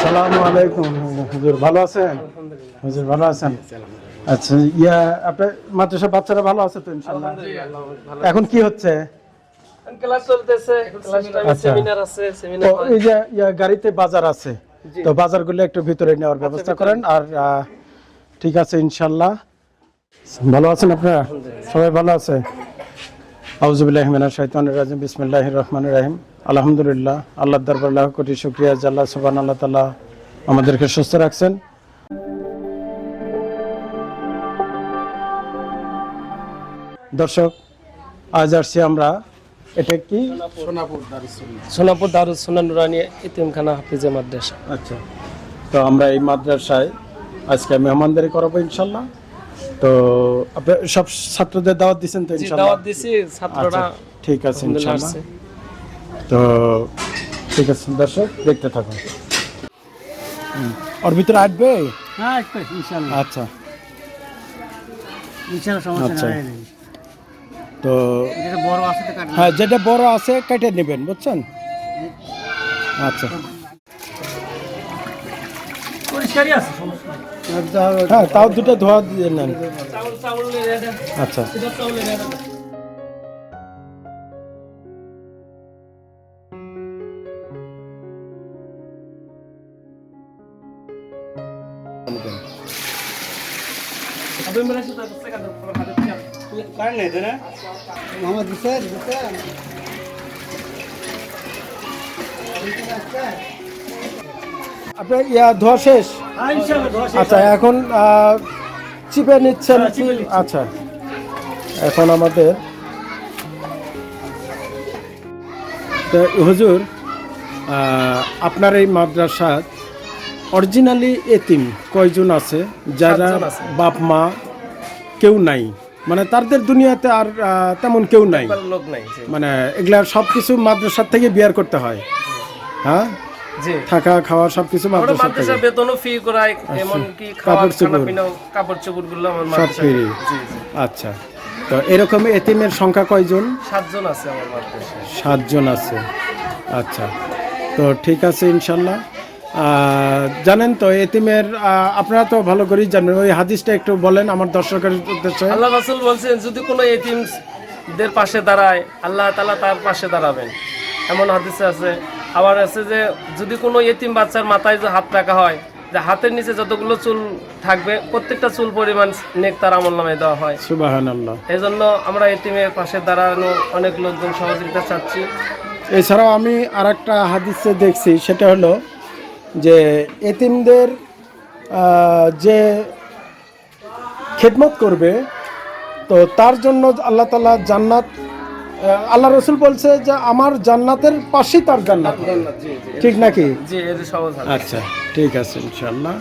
সালামু আলাইকুম হুজুর ভালো আছেন? হুজুর ভালো আছেন? আচ্ছা ইয়া আপনার মাদ্রাসা বাচ্চারা ভালো আছে তো ইনশাআল্লাহ? এখন কি হচ্ছে? ক্লাস চলতেছে ক্লাস টাইমে আচ্ছা। সেমিনার আছে তো সেমিনার এই যে ইয়া গাড়িতে বাজার আছে। তো বাজারগুলো একটু ভিতরে নেওয়ার ব্যবস্থা করেন আর আহ, ঠিক আছে ইনশাআল্লাহ। ভালো আছেন আপনারা? সবাই ভালো আছে? আউজুবিল্লাহ মিনাশ শাইতানির রাজিম বিসমিল্লাহির রহমানির রহিম। আলহামদুলিল্লাহ আল্লাহর দরবার লাখ কোটি শুকরিয়া আল্লাহ আল্লাহ তাআলা আমাদেরকে সুস্থ রাখছেন। দর্শক আজ আসছি আমরা এটা কি? সোনাপুর দারুস সোনা নুরানি ইতিমখানা হাফিজে মাদ্রাসা। আচ্ছা তো আমরা এই মাদ্রাসায় আজকে মেহমানদারি করাবো ইনশাল্লাহ তো সব ছাত্রদের দাওয়াত দিচ্ছেন তো দাওয়াত দিছি ছাত্ররা আচ্ছা, ঠিক আছে আসছে। তো ঠিক আছে দর্শক দেখতে থাকুন। ওর ভিতরে আসবে? হ্যাঁ একটু ইনশাল্লাহ। আচ্ছা। সমস্যা আচ্ছা। নাই। তো যেটা বড় আছে হ্যাঁ যেটা বড় আছে কেটে নেবেন বুঝছেন? আচ্ছা। পরিষ্কারই আছে। হ্যাঁ তাও দুটো ধোয়া দিয়ে নেন চাউল চাউল নিয়ে এটা আচ্ছা এটা চাউল নিয়ে এটা আপনি মেরে সাথে সেকেন্ড পুরো হাতে দিয়ে মোহাম্মদ হুসেন হুসেন আপনার ইয়া ধোয়া শেষ? হ্যাঁ ধোয়া শেষ। আচ্ছা এখন চিপে নিচ্ছেন? আচ্ছা। এখন আমাদের হুজুর আপনার এই মাদ্রাসা অরিজিনালি এতিম কয়জন আছে? যারা বাপ মা কেউ নাই। মানে তাদের দুনিয়াতে আর তেমন কেউ নাই। লোক নাই মানে এগুলার সব কিছু মাদ্রাসার থেকে বিয়ার করতে হয়। হ্যাঁ? থাকা খাওয়া সবকিছু আমরা মাদ্রাসা বেতনও ফি করাই এমন কি কাপড় চোপড়। কাপড় চোপড়গুলো আমার মাদ্রাসা ফ্রি জি জি। আচ্ছা। তো এরকম এতিমের সংখ্যা কয়জন? সাতজন আছে আমার মাদ্রাসায়। সাতজন আছে। আচ্ছা। তো ঠিক আছে ইনশাল্লাহ। জানেন তো এতিমের আপনারা তো ভালো করেই জানেন ওই হাদিসটা একটু বলেন আমার দর্শকের উদ্দেশ্যে। আল্লাহ রাসূল বলছেন যদি কোনো এতিমদের পাশে দাঁড়ায় আল্লাহ তালা তার পাশে দাঁড়াবেন। এমন হাদিসে আছে আবার আছে যে যদি কোনো এতিম বাচ্চার মাথায় যে হাত রাখা হয় যে হাতের নিচে যতগুলো চুল থাকবে প্রত্যেকটা চুল পরিমাণ নেক তার আমল নামে দেওয়া হয়। এই জন্য আমরা এতিমের পাশে দাঁড়ানো অনেক লোকজন সহযোগিতা চাচ্ছি। এছাড়াও আমি আর একটা হাদিসে দেখছি সেটা হলো যে এতিমদের যে খেদমত করবে তো তার জন্য আল্লাহ তালা জান্নাত আল্লাহ রসুল বলছে যে আমার জান্নাতের পাশেই তার জান্নাত। ঠিক নাকি। আচ্ছা ঠিক আছে ইনশাল্লাহ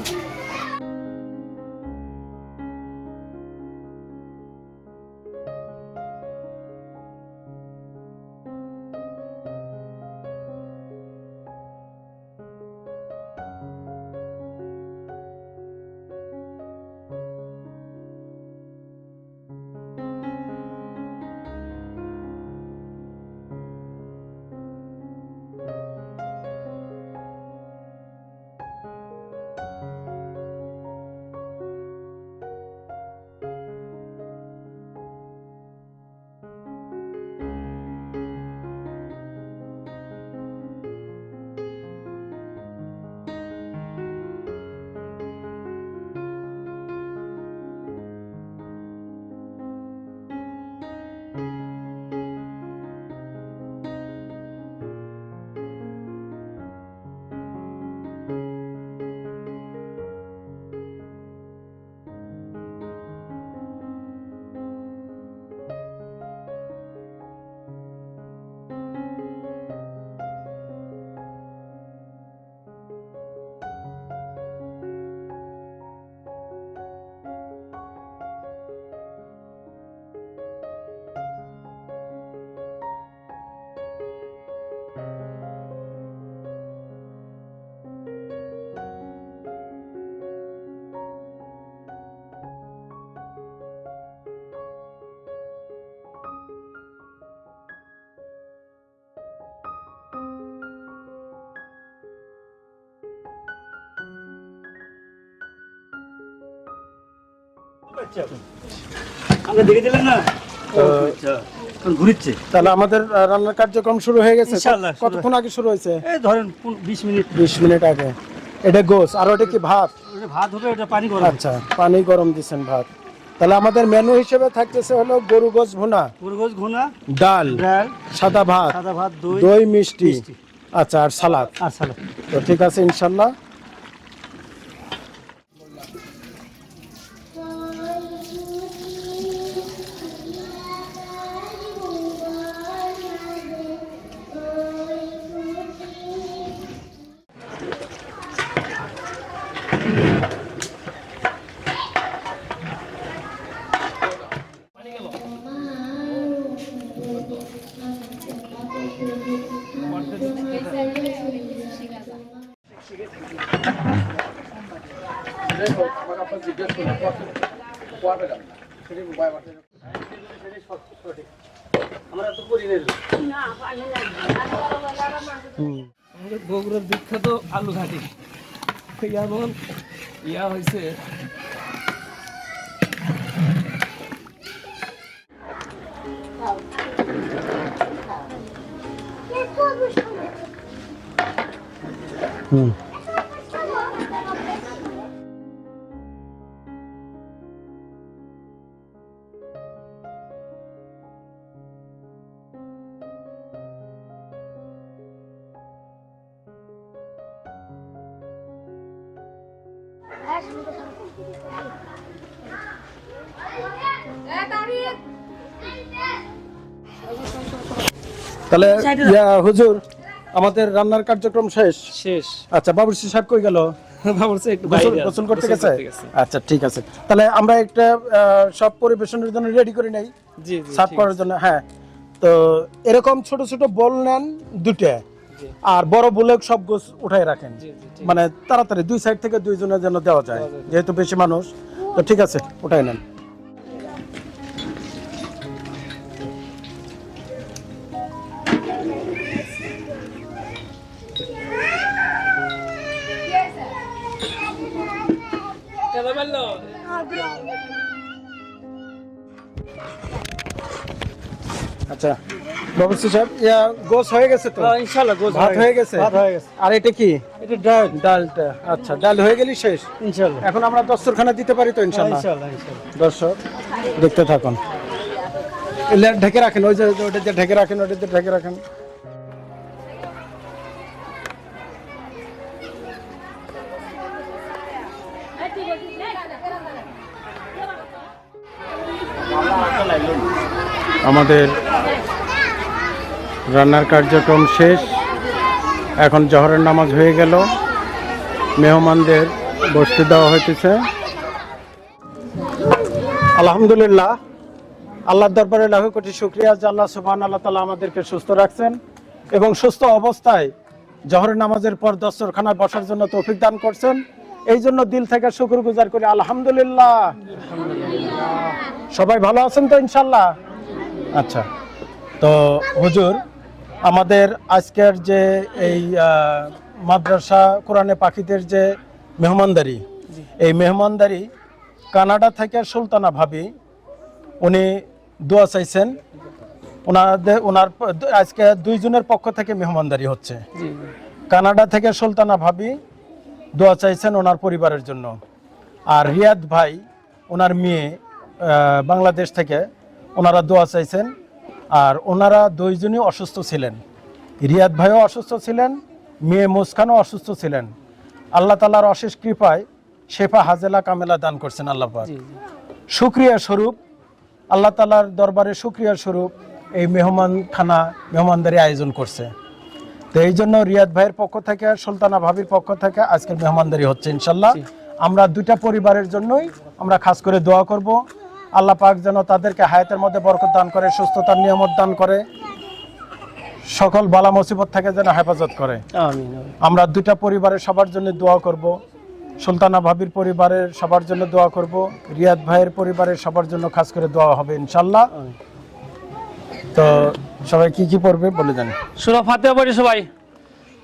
দেখে দিলেন না? ঘুরিচ্ছে। তাহলে আমাদের রান্নার কার্যক্রম শুরু হয়ে গেছে। কতক্ষণ আগে শুরু হয়েছে? এই ধরেন বিশ মিনিট। বিশ মিনিট আগে। এটা গোস আর ওটা কি ভাত? ভাত হবে ওটা পানি গরম। আচ্ছা পানি গরম দিচ্ছেন ভাত। তাহলে আমাদের মেনু হিসেবে থাকতেছে হলো গরু গোস ভুনা। ডাল ডাল সাদা ভাত সাদা ভাত দই দই মিষ্টি। মিষ্টি। আচ্ছা আর সালাদ। আর সালাদ। তো ঠিক আছে ইনশাল্লাহ হুম। তাহলে ইয়া, হুজুর আমাদের রান্নার কার্যক্রম শেষ? শেষ। আচ্ছা বাবুর্চি সাহেব কই গেল? গোসল করতে গেছে? আচ্ছা ঠিক আছে। তাহলে আমরা একটা সব পরিবেশনের জন্য রেডি করে নেই। সার্ভ করার জন্য হ্যাঁ। তো এরকম ছোট ছোট বল নেন দুটো আর বড় বলে সব গোছ উঠাই রাখেন। মানে তাড়াতাড়ি দুই সাইড থেকে দুইজনের জন্য দেওয়া যায় যেহেতু বেশি মানুষ। তো ঠিক আছে উঠাই নেন। আচ্ছা বাবুর্চি সাহেব ইয়া গোছ হয়ে গেছে তো? ইনশাআল্লাহ গোজ ভাত হয়ে গেছে। ভাত হয়ে গেছে। আর এটা কি? এটা ডাল। ডালটা। আচ্ছা ডাল হয়ে গেলি শেষ? ইনশাআল্লাহ এখন আমরা দস্তরখানা দিতে পারি তো ইনশাল্লাহ? ইনশাআল্লাহ ইনশাআল্লাহ দর্শক দেখতে থাকুন। এলে ঢেকে রাখেন ওই যে ওটা দিয়ে ঢেকে রাখেন ওটা দিয়ে ঢেকে রাখেন। আমাদের রান্নার কার্যক্রম শেষ। এখন জহরের নামাজ হয়ে গেল। মেহমানদের বসতে দেওয়া হইতেছে। আলহামদুলিল্লাহ, আল্লাহর দরবারে লাখ কোটি শুক্রিয়া। যে আল্লাহ সুবহান আল্লাহ তালা আমাদেরকে সুস্থ রাখছেন এবং সুস্থ অবস্থায় জহরের নামাজের পর দস্তরখানায় বসার জন্য তৌফিক দান করছেন। এই জন্য দিল থেকে শুক্র গুজার করি। আলহামদুলিল্লাহ। সবাই ভালো আছেন তো ইনশাল্লাহ আচ্ছা তো হুজুর আমাদের আজকের যে এই মাদ্রাসা কোরআনে পাখিদের যে মেহমানদারি এই মেহমানদারি কানাডা থেকে সুলতানা ভাবি উনি দোয়া চাইছেন ওনাদের ওনার আজকে দুইজনের পক্ষ থেকে মেহমানদারি হচ্ছে। কানাডা থেকে সুলতানা ভাবি দোয়া চাইছেন ওনার পরিবারের জন্য। আর রিয়াদ ভাই ওনার মেয়ে বাংলাদেশ থেকে ওনারা দোয়া চাইছেন আর ওনারা দুইজনই অসুস্থ ছিলেন। রিয়াদ ভাইও অসুস্থ ছিলেন মেয়ে মুস্কানও অসুস্থ ছিলেন। আল্লাহ তালার অশেষ কৃপায় শেফা হাজেলা কামেলা দান করছেন আল্লাহ পাক। সুক্রিয়া স্বরূপ আল্লাহ তালার দরবারে সুক্রিয়া স্বরূপ এই মেহমান খানা মেহমানদারি আয়োজন করছে। তো এই জন্য রিয়াদ ভাইয়ের পক্ষ থেকে সুলতানা ভাবির পক্ষ থেকে আজকের মেহমানদারি হচ্ছে ইনশাল্লাহ। আমরা দুইটা পরিবারের জন্যই আমরা খাস করে দোয়া করব। আল্লাহ পাক যেন তাদেরকে হায়াতের মধ্যে বরকত দান করে সুস্থতার নিয়ামত দান করে। সকল বালা মুসিবত থেকে যেন হেফাজত করে। আমরা দুটা পরিবারের সবার জন্য দোয়া করব। সুলতানা ভাবির পরিবারের সবার জন্য দোয়া করব। রিয়াদ ভাইয়ের পরিবারের সবার জন্য খাস করে দোয়া হবে ইনশাল্লাহ। তো সবাই কি কি পড়বে বলে জানি। সুরা ফাতেহা পড়ি সবাই।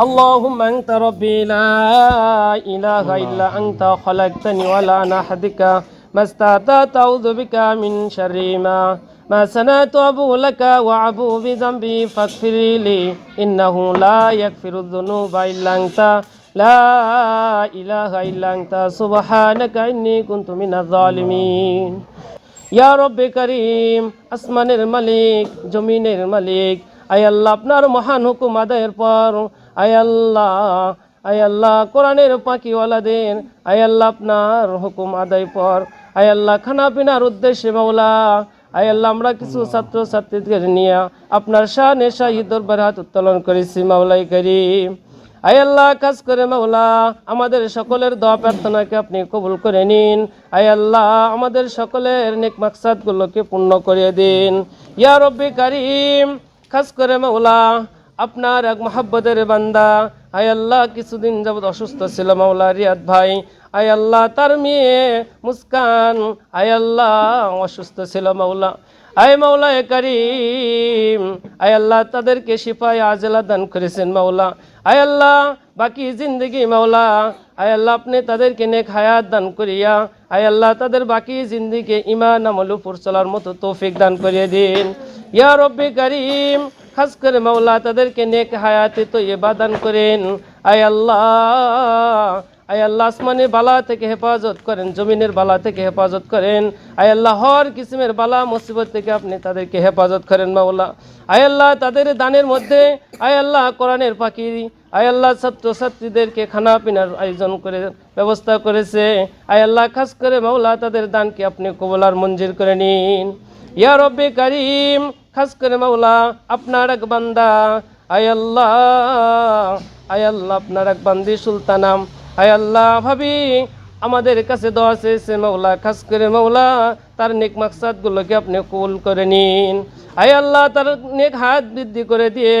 اللهم أنت ربي لا إله إلا أنت خلقتني ولا أنا أحدك ما استطعت أعوذ بك من شر ما ما صنعت أبو لك وأبو بذنبي فاغفر لي إنه لا يغفر الذنوب إلا أنت لا إله إلا أنت سبحانك إني كنت من الظالمين ইয়া রব্বে করিম আসমানের মালিক জমিনের মালিক আয় আল্লাহ আপনার মহান হুকুম আদায়ের পর আয় আল্লাহ আয় আল্লাহ কোরআনের পাখিওয়ালাদের আয় আল্লাহ আপনার হুকুম আদায় পর আয় আল্লাহ খানা পিনার উদ্দেশ্যে মাওলা আয় আল্লাহ আমরা কিছু ছাত্র ছাত্রীদের নিয়ে আপনার শাহ শাহী দরবার হাত উত্তোলন করেছি মাওলাই করিম। আয় আল্লাহ কাজ করে মাওলা আমাদের সকলের দোয়া প্রার্থনাকে আপনি কবুল করে নিন। আয় আল্লাহ আমাদের সকলের নেক মাকসাদগুলোকে পূর্ণ করে দিন। ইয়া রব্বি কারিম খাস করে মাওলা আপনার এক মহাব্বতের বান্দা। আয় আল্লাহ, কিছুদিন যাবত অসুস্থ ছিল মাওলা রিয়াদ ভাই। আয় আল্লাহ, তার মেয়ে মুস্কান। আয় আল্লাহ, অসুস্থ ছিল মাওলা। আয় মাওলা এ করিম। আয় আল্লাহ, তাদেরকে শিফায় আজলা দান করেছেন মাওলা। আয় আল্লাহ, বাকি জিন্দগি মাওলা। আয় আল্লাহ, আপনি তাদেরকে নেক হায়াত দান করিয়া। আয় আল্লাহ, তাদের বাকি জিন্দিকে ইমান আমল উপর চলার মতো তৌফিক দান করিয়ে দিন। ইয়া রব্বি করিম খাস করে মাওলা তাদেরকে নেক হায়াতে তো দান করেন। আয় আল্লাহ আয় আল্লাহ আসমানের বালা থেকে হেফাজত করেন, জমিনের বালা থেকে হেফাজত করেন। আয় আল্লাহ হর কিসিমের বালা, মুসিবত থেকে আপনি তাদেরকে হেফাজত করেন মাওলা। আয় আল্লাহ তাদের দানের মধ্যে, আয় আল্লাহ কোরআনের পাখি আয় আল্লাহ ছাত্র ছাত্রীদেরকে খানা পিনার আয়োজন করে ব্যবস্থা করেছে। আয় আল্লাহ খাস করে মাওলা তাদের দানকে আপনি কবলার মঞ্জির করে নিন। ইয়া রব্বে করিম খাস করে মাওলা আপনার এক বান্দা। আয় আল্লাহ আয় আল্লাহ আপনার এক বান্দি সুলতানাম আয় আল্লাহ, ভাবি, আমাদের কাছে দোয়া চেয়েছে মাওলা খাস করে মৌলা তার নেক মাকসাদগুলোকে আপনি কবুল করে নিন। আয় আল্লাহ, তার নেক হাত বৃদ্ধি করে দিয়ে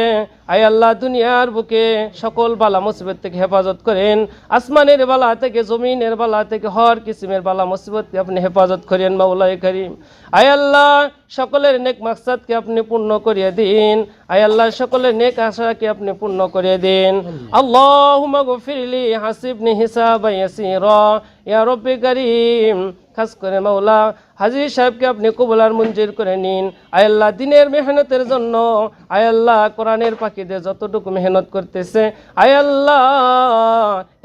আয় আল্লাহ, দুনিয়ার বুকে সকল বালা মুসিবত থেকে হেফাজত করেন। আসমানের বালা থেকে, জমিনের বালা থেকে, হর কিসিমের বালা মুসিবতকে আপনি হেফাজত করেন মাওলাই করিম। আয় আল্লাহ, সকলের নেক মাকসাদকে আপনি পূর্ণ করিয়ে দিন। আয় আল্লাহ, সকলের নেক আশাকে আপনি পূর্ণ করিয়ে দিন। আল্লাহুম্মা গফিরলি হাসিবনি হিসাবা ইয়াসিরা। ইয়া রব্বি করিম খাস করে মাওলা হাজি সাহেবকে আপনি কবুলার মঞ্জুর করে নিন আয়াল্লাহ দিনের মেহনতের জন্য আয়াল্লাহ কোরআনের পাখিদের যতটুকু মেহনত করতেছে আয়াল্লাহ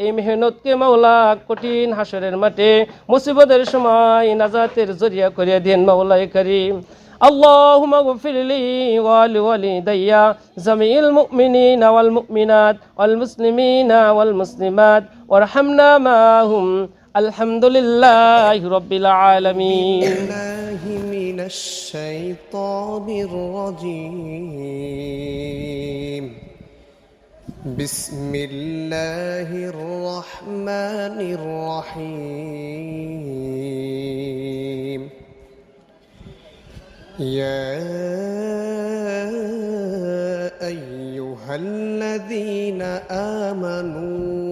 এই মেহনতকে মাওলা কঠিন হাসরের মাঠে মুসিবতের সময় নাজাতের জরিয়া করিয়া দিন মাওলাই করিম اللهم اغفر لي ولوالدي جميع المؤمنين والمؤمنات والمسلمين والمسلمات وارحمنا معهم الحمد لله رب العالمين. الله من الشيطان الرجيم. بسم الله الرحمن الرحيم. يا أيها الذين آمنوا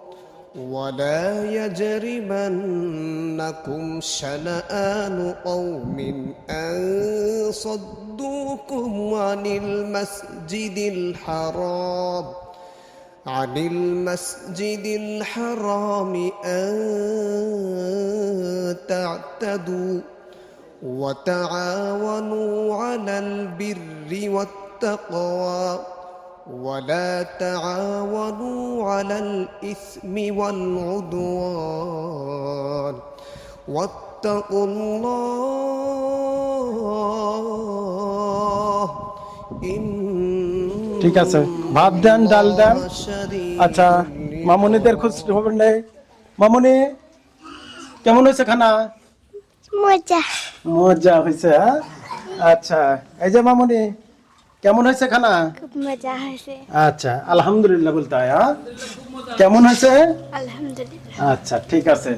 ولا يجرمنكم شنآن قوم أن صدوكم عن المسجد الحرام عن المسجد الحرام أن تعتدوا وتعاونوا على البر والتقوى. ولا تعاونوا على الإثم والعدوان واتقوا الله إن ঠিক আছে ভাত দেন ডাল দেন الله شديد আচ্ছা মামুনিদের খোঁজ খবর নেই মামুনি কেমন হয়েছে খানা মজা মজা হয়েছে হ্যাঁ? আচ্ছা এই যে মামুনি কেমন হয়েছে খানা? খুব মজা হয়েছে। আচ্ছা আলহামদুলিল্লাহ বলতে হয় হ্যাঁ? কেমন হয়েছে? আলহামদুলিল্লাহ। আচ্ছা ঠিক আছে।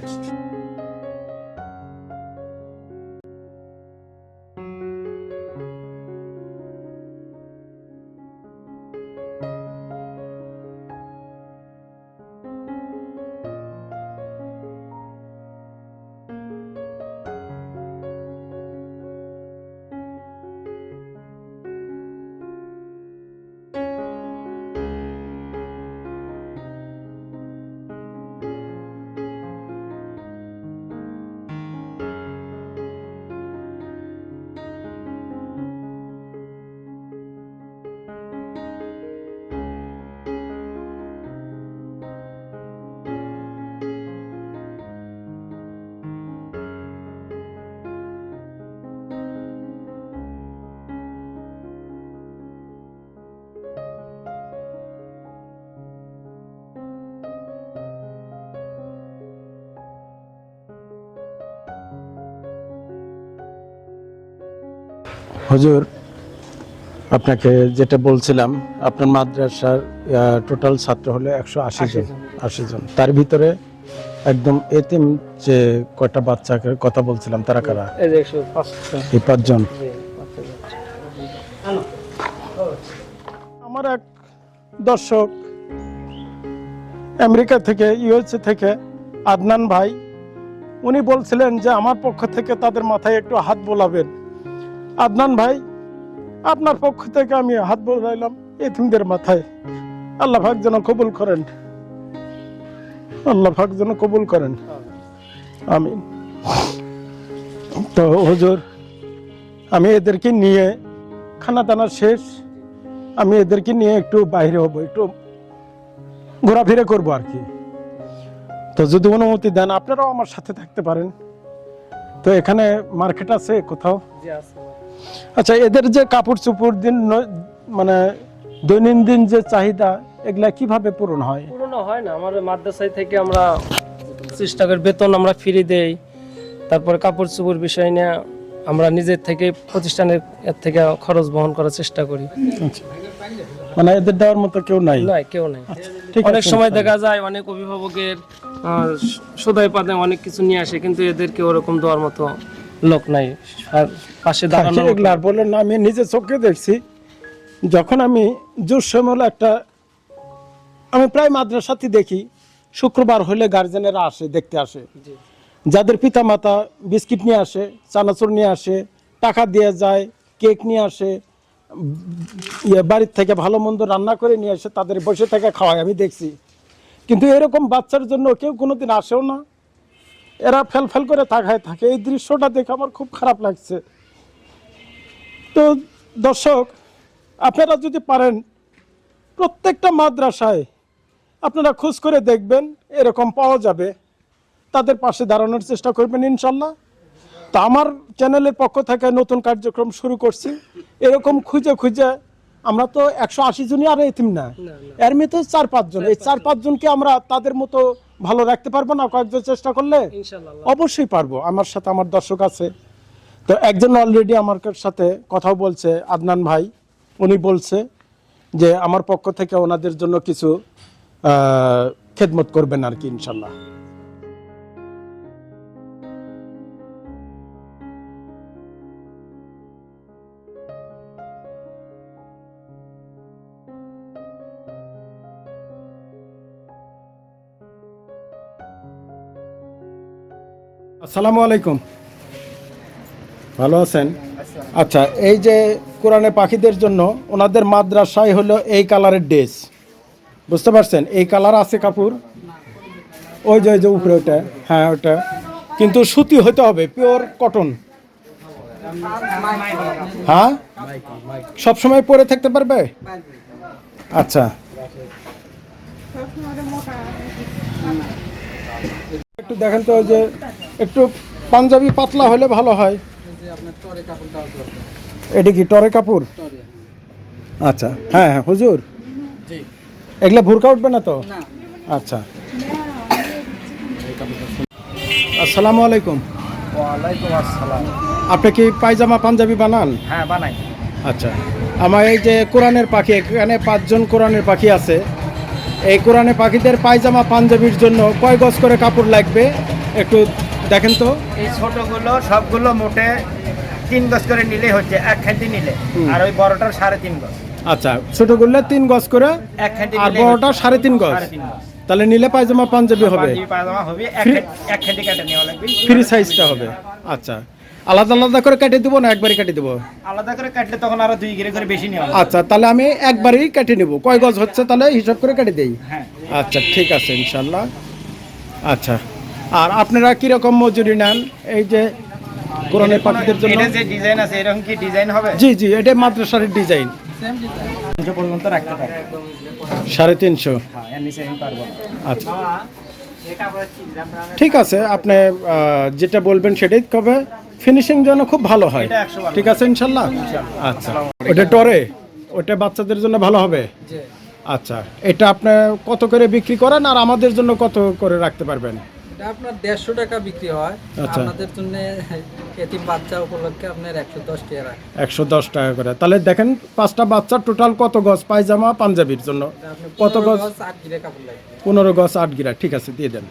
হুজুর আপনাকে যেটা বলছিলাম আপনার মাদ্রাসার টোটাল ছাত্র হলো একশো আশি জন আশি জন। তার ভিতরে একদম এতিম যে কয়টা বাচ্চাকে কথা বলছিলাম তারা কারা? এই পাঁচজন। আমার এক দর্শক আমেরিকা থেকে ইউএসএ থেকে আদনান ভাই উনি বলছিলেন যে আমার পক্ষ থেকে তাদের মাথায় একটু হাত বোলাবেন। আদনান ভাই, আপনার পক্ষ থেকে আমি হাত বোলাইলাম এতিমদের মাথায়। আল্লাহ ভাগ যেন কবুল করেন। আল্লাহ ভাগ যেন কবুল করেন। আমি তো হুজুর, আমি এদেরকে নিয়ে খানা দানা শেষ। আমি এদেরকে নিয়ে একটু বাইরে হব, একটু ঘোরাফেরা করব আর কি। তো যদি অনুমতি দেন, আপনারাও আমার সাথে থাকতে পারেন। তো এখানে মার্কেট আছে কোথাও। আচ্ছা এদের যে কাপড় চোপড় দিন মানে দৈনন্দিন যে চাহিদা এগুলা কীভাবে পূরণ হয়? পুরনো হয় না। আমার মাদ্রাসায় থেকে আমরা চেষ্টা করি বেতন আমরা ফ্রি দেই। তারপরে কাপড় চোপড় বিষয় নিয়ে আমরা নিজের থেকে প্রতিষ্ঠানের এর থেকে খরচ বহন করার চেষ্টা করি। আচ্ছা। মানে এদের দেওয়ার মতো কেউ নাই? নয় কেউ নাই। ঠিক অনেক সময় দেখা যায় অনেক অভিভাবকের সদাই পাদে অনেক কিছু নিয়ে আসে কিন্তু এদেরকে ওরকম দেওয়ার মতো লোক নাই। আর পাশে দাঁড়ানো হ্যাঁ, এগুলো আর বললেন না আমি নিজে চোখে দেখছি যখন আমি জোর সময় একটা আমি প্রায় মাদ্রাসাতে দেখি শুক্রবার হলে গার্জেনেরা আসে দেখতে আসে। যাদের পিতা মাতা বিস্কিট নিয়ে আসে চানাচুর নিয়ে আসে টাকা দিয়ে যায় কেক নিয়ে আসে ইয়ে বাড়ির থেকে ভালো মন্দ রান্না করে নিয়ে আসে তাদের বসে থেকে খাওয়ায় আমি দেখছি। কিন্তু এরকম বাচ্চার জন্য কেউ কোনোদিন আসেও না। এরা ফেল ফেল করে তাকায় থাকে। এই দৃশ্যটা দেখে আমার খুব খারাপ লাগছে। তো দর্শক আপনারা যদি পারেন প্রত্যেকটা মাদ্রাসায় আপনারা খোঁজ করে দেখবেন এরকম পাওয়া যাবে। তাদের পাশে দাঁড়ানোর চেষ্টা করবেন ইনশাল্লাহ। তা আমার চ্যানেলের পক্ষ থেকে নতুন কার্যক্রম শুরু করছি। এরকম খুঁজে খুঁজে আমরা তো একশো আশি জনই আর এতিম না। এর মধ্যে চার পাঁচজন। এই চার পাঁচজনকে আমরা তাদের মতো ভালো রাখতে পারব না কয়েকজন চেষ্টা করলে অবশ্যই পারব। আমার সাথে আমার দর্শক আছে। তো একজন অলরেডি আমার সাথে কথাও বলছে আদনান ভাই। উনি বলছে যে আমার পক্ষ থেকে ওনাদের জন্য কিছু খেদমত করবেন আর কি ইনশাল্লাহ আসসালামু আলাইকুম। ভালো আছেন? আচ্ছা এই যে কোরআনে পাখিদের জন্য ওনাদের মাদ্রাসায় হলো এই কালারের ড্রেস। বুঝতে পারছেন? এই কালার আছে কাপড়? ওই যে ওই যে উপরে ওটা হ্যাঁ ওটা কিন্তু সুতি হতে হবে, পিওর কটন। হ্যাঁ? সব সময় পরে থাকতে পারবে? আচ্ছা। একটু দেখেন তো যে একটু পাঞ্জাবি পাতলা হলে ভালো হয়। এটা কি টরে কাপড়? আচ্ছা হ্যাঁ হ্যাঁ হুজুর। এগুলা ভুরকা উঠবে না তো? আচ্ছা। আসসালামু আলাইকুম। ওয়ালাইকুম আসসালাম। আপনি কি পায়জামা পাঞ্জাবি বানান? হ্যাঁ বানাই। আচ্ছা। আমার এই যে কোরআনের পাখি এখানে পাঁচজন কোরআনের পাখি আছে। এই কোরআনের পাখিদের পায়জামা পাঞ্জাবির জন্য কয় গজ করে কাপড় লাগবে? একটু দেখেন তো। এই ছোটগুলো সবগুলো মোটে তিন গজ করে নিলে হচ্ছে এক খান্তি নিলে। আর ওই বড়টার সাড়ে তিন গজ। আচ্ছা ছোটগুলো তিন গজ করে এক খান্তি আর বড়টা সাড়ে তিন গজ। তাহলে নিলে পায়জামা পাঞ্জাবি হবে। পায়জামা হবে এক Free- খান- এক খান্তি কেটে নেওয়া লাগবে। ফ্রি সাইজটা হবে। আচ্ছা। আলাদা আলাদা করে কেটে দেবো না একবারই কেটে দেবো? আলাদা করে কাটলে তখন আরও দুই গিরে করে বেশি নেওয়া আচ্ছা তাহলে আমি একবারই কেটে নেব। কয় গজ হচ্ছে তাহলে হিসাব করে কেটে দেই? হ্যাঁ। আচ্ছা ঠিক আছে ইনশাল্লাহ। আচ্ছা আর আপনারা কীরকম মজুরি নেন? এই যে কোরআনের পাখিদের জন্য? এটা যে ডিজাইন আছে এরকম কি ডিজাইন হবে? জি জি এটা মাদ্রাসার ডিজাইন। পর্যন্ত রাখতে পারে সাড়ে তিনশো? হ্যাঁ আচ্ছা। ঠিক আছে আপনি যেটা বলবেন সেটাই কবে? ফিনিশিং যেন খুব ভালো হয়। এটা 100 ভালো। ঠিক আছে ইনশাল্লাহ? আচ্ছা। ওটা টরে ওটা বাচ্চাদের জন্য ভালো হবে? আচ্ছা এটা আপনি কত করে বিক্রি করেন আর আমাদের জন্য কত করে রাখতে পারবেন? এটা আপনার দেড়শো টাকা বিক্রি হয়। আচ্ছা। আপনাদের জন্য এতিম বাচ্চা উপলক্ষে আপনার একশো দশ টাকা একশো দশ টাকা করে। তাহলে দেখেন পাঁচটা বাচ্চার টোটাল কত গজ? পায়জামা পাঞ্জাবির জন্য। কত পনেরো গজ আট গিরে কাপড় লাগবে। পনেরো গজ আট গিরা। ঠিক আছে দিয়ে দেন।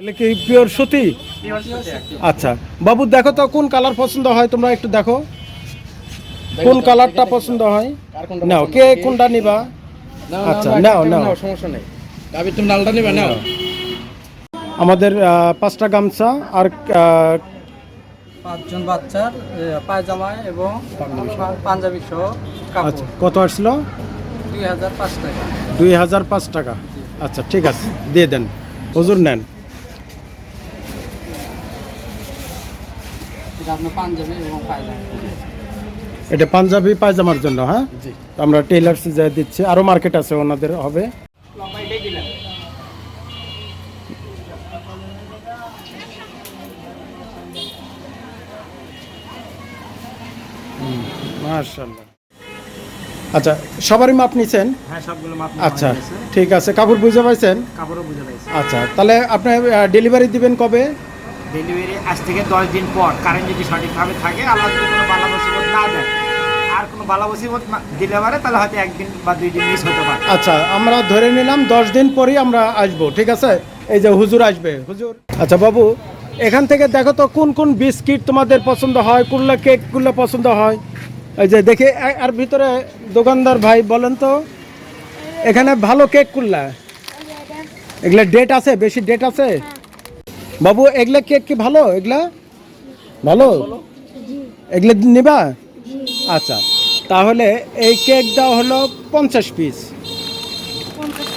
এলে কি পিওর সুতি? আচ্ছা বাবু দেখো তো কোন কালার পছন্দ হয়? তোমরা একটু দেখো। কোন কালারটা পছন্দ হয়? নাও কে কোনটা নিবা? আচ্ছা নাও নাও সমস্যা নেই। তবে তুমি লালটা নেবে নাও। আমাদের পাঁচটা গামছা আর পাঁচজন বাচ্চার পায়জামা এবং পাঞ্জাবি সহ। আচ্ছা কত আসলো? দুই হাজার পাঁচ টাকা। দুই হাজার পাঁচ টাকা। আচ্ছা ঠিক আছে দিয়ে দেন। হুজুর নেন। এটা আপনার পাঞ্জাবি এবং পায়জামা। এটা পাঞ্জাবি পায়জামার জন্য হ্যাঁ? আমরা টেইলার্স যা দিচ্ছি। আরও মার্কেট আছে ওনাদের হবে? মাশাআল্লাহ। আচ্ছা সবারই মাপ নিছেন? হ্যাঁ সবগুলো মাপ আচ্ছা ঠিক আছে। কাপড় বুঝে পাইছেন? কাপড়ও বুঝে পাইছি। আচ্ছা তাহলে আপনি ডেলিভারি দিবেন কবে? ডেলিভারি আজ থেকে দশ দিন পর কারেন্ট যদি সঠিকভাবে থাকে আল্লাহ যদি কোনো বালা মুসিবত না দেয় আর কোনো বালা মুসিবত না- দিলে পারে তাহলে হয়তো একদিন বা দুই দিন মিস হতে পারে। আচ্ছা আমরা ধরে নিলাম দশ দিন পরেই আমরা আসব ঠিক আছে? এই যে হুজুর আসবে হুজুর। আচ্ছা বাবু এখান থেকে দেখো তো কোন কোন বিস্কিট তোমাদের পছন্দ হয় কোনগুলো কেকগুলো পছন্দ হয়? এই যে দেখে আর ভিতরে দোকানদার ভাই বলেন তো এখানে ভালো কেক কুল্লা। এগুলা ডেট আছে? বেশি ডেট আছে? বাবু, এগুলা কেক কি ভালো? এগুলা? ভালো? এগুলা নিবা? আচ্ছা তাহলে এই কেকটা হলো পঞ্চাশ পিস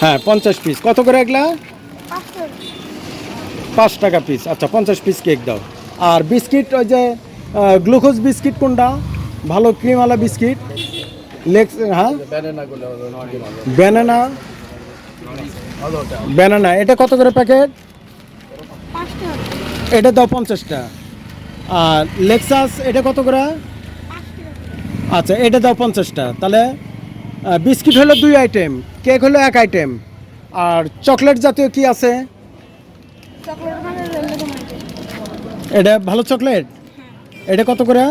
হ্যাঁ পঞ্চাশ পিস কত করে এগুলা? পাঁচ টাকা পিস আচ্ছা পঞ্চাশ পিস কেক দাও। আর বিস্কিট, ওই যে গ্লুকোজ বিস্কিট কোনটা? ভালো ক্রিমওয়ালা বিস্কিট। লেক্স হ্যাঁ? ব্যানানা ব্যানানা এটা কত করে প্যাকেট এটা দাও পঞ্চাশটা। আর লেক্সাস এটা কত করে? আচ্ছা এটা দাও পঞ্চাশটা। তাহলে বিস্কিট হলো দুই আইটেম কেক হলো এক আইটেম আর চকলেট জাতীয় কি আছে? এটা ভালো চকলেট এটা কত করে?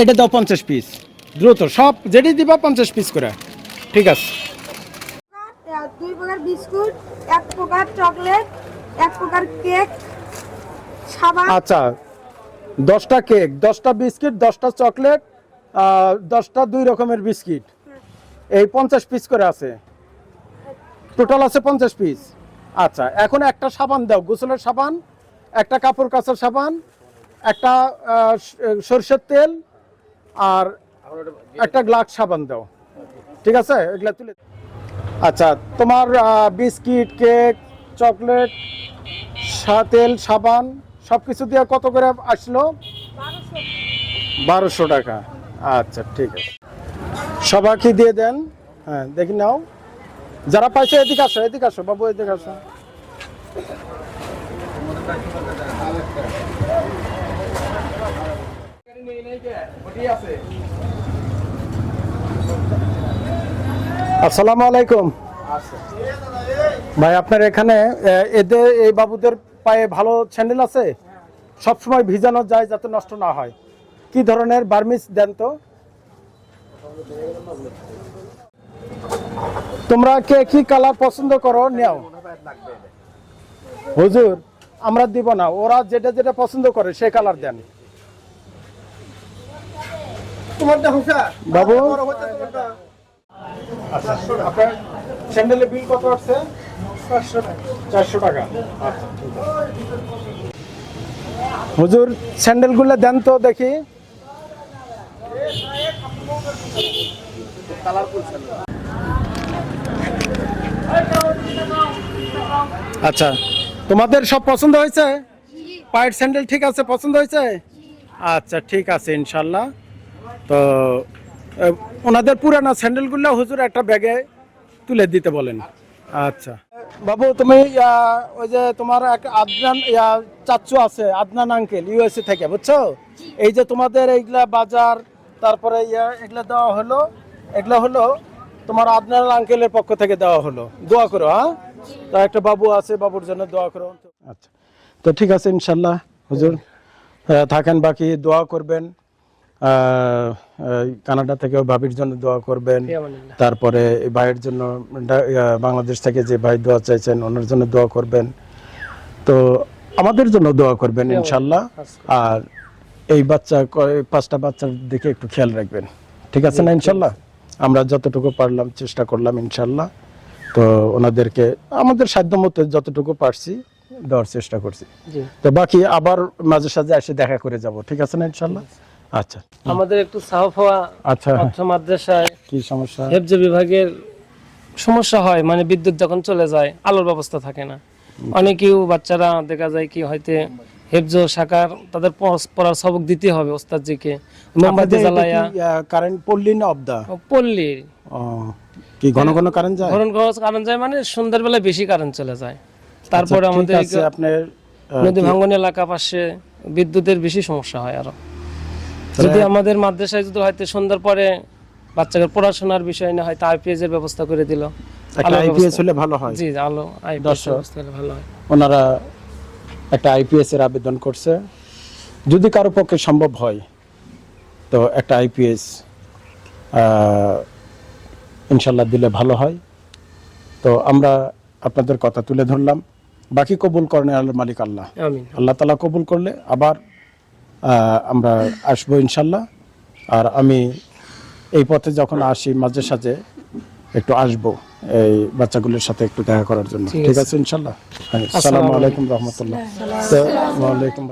এটা দাও পঞ্চাশ পিস দ্রুত, সব যেটি দিবা পঞ্চাশ পিস করে। ঠিক আছে। দুই প্রকার বিস্কুট এক প্রকার চকলেট এক প্রকার কেক, সাবান। আচ্ছা দশটা কেক, দশটা বিস্কিট, দশটা চকলেট দশটা দুই রকমের বিস্কিট। এই পঞ্চাশ পিস করে আছে। টোটাল আছে পঞ্চাশ পিস আচ্ছা এখন একটা সাবান দাও, গোসলের সাবান, একটা কাপড় কাচার সাবান, একটা সরষের তেল, আর একটা গ্লাস সাবান দাও। ঠিক আছে? এগুলা তুলে আচ্ছা তোমার বিস্কিট, কেক চকলেট তেল সাবান সব কিছু দিয়ে কত করে আসলো? বারোশো টাকা। আচ্ছা ঠিক আছে। সবাইকে দিয়ে দেন। হ্যাঁ দেখি নাও। যারা পাইছে, এদিকে আসো এদিকে আসো, বাবু, এদিকে আসো। আসসালামু আলাইকুম। ভাই আপনার এখানে এদের এই বাবুদের পায়ে ভালো স্যান্ডেল আছে? সব সময় ভিজানো যায় যাতে নষ্ট না হয়। কি ধরনের বার্মিস দেন তো? তোমরা কে কি কালার পছন্দ করো নেও। হুজুর আমরা দিব না। ওরা যেটা যেটা পছন্দ করে সে কালার দেন। বাবু? আচ্ছা আপনার স্যান্ডেলের বিল কত আসছে? চারশো টাকা। আচ্ছা ঠিক আছে। হুজুর স্যান্ডেলগুলো দেন তো দেখি। আচ্ছা তোমাদের সব পছন্দ হয়েছে? পায়ের স্যান্ডেল ঠিক আছে পছন্দ হয়েছে? আচ্ছা ঠিক আছে ইনশাল্লাহ। তো ওনাদের পুরানো স্যান্ডেলগুলো হুজুর একটা ব্যাগে তুলে দিতে বলেন। আচ্ছা। বাবু তুমি ওই যে তোমার এক আদনান ইয়া, চাচ্চু আছে আদনান আঙ্কেল ইউএসএ থেকে বুঝছ? এই যে তোমাদের এইগুলা বাজার তারপরে ইয়া এগুলা দেওয়া হলো এগুলা হলো তোমার আদনান আঙ্কেলের পক্ষ থেকে দেওয়া হলো। দোয়া করো হ্যাঁ? তা একটা বাবু আছে বাবুর জন্য দোয়া করো। আচ্ছা। তো ঠিক আছে ইনশাল্লাহ হুজুর থাকেন বাকি দোয়া করবেন। কানাডা থেকেও ভাবির জন্য দোয়া করবেন। তারপরে ভাইয়ের জন্য বাংলাদেশ থেকে যে ভাই দোয়া চাইছেন ওনার জন্য দোয়া করবেন। তো আমাদের জন্য দোয়া করবেন ইনশাল্লাহ। আর এই বাচ্চা পাঁচটা বাচ্চার দিকে একটু খেয়াল রাখবেন। ঠিক আছে না ইনশাল্লাহ? আমরা যতটুকু পারলাম চেষ্টা করলাম ইনশাল্লাহ। তো ওনাদেরকে আমাদের সাধ্য মতো যতটুকু পারছি দেওয়ার চেষ্টা করছি। তো বাকি আবার মাঝে সাঝে এসে দেখা করে যাব ঠিক আছে না ইনশাল্লাহ? আচ্ছা। আমাদের একটু সাহফা আচ্ছা। মাদ্রাসায় কি সমস্যা? হেফজ বিভাগের সমস্যা হয় মানে বিদ্যুৎ যখন চলে যায় আলোর ব্যবস্থা থাকে না। অনেকেও বাচ্চারা দেখা যায় কি হয়তো হেফজ শাখার তাদের পড়ার সবক দিতে হবে ওস্তাদজিকে। মোমবাতি জ্বালায়া। কারেন্ট না অবদা? কি ঘন ঘন কারেন্ট যায়? ধরন খরচ কারণ যায় মানে বেশি কারেন্ট চলে যায়। তারপরে আচ্ছা, আমাদের আপনার নদী ভাঙ্গন এলাকা পাশে বিদ্যুতের বেশি সমস্যা হয় আরও। যদি আমাদের মাদ্রাসায় যদি হয়তো সন্ধ্যার পরে বাচ্চাদের পড়াশোনার বিষয় না হয়তো আইপিএস এর ব্যবস্থা করে দিল। একটা আইপিএস হলে ভালো হয়। জি আলো আইপিএস হলে ভালো হয়। ওনারা একটা আইপিএস এর আবেদন করছে। যদি কারও পক্ষে সম্ভব হয় তো একটা আইপিএস ইনশাল্লাহ দিলে ভালো হয়। তো আমরা আপনাদের কথা তুলে ধরলাম। বাকি কবুল করেন আল্লাহর মালিক আল্লাহ। আমিন। আল্লাহ তালা কবুল করলে আবার আমরা আসব ইনশাল্লাহ। আর আমি এই পথে যখন আসি মাঝে সাঝে একটু আসব এই বাচ্চাগুলোর সাথে একটু দেখা করার জন্য। ঠিক আছে। ইনশাল্লাহ? হ্যাঁ, আসসালামু আলাইকুম। রহমতুল্লাহ। ওয়ালাইকুম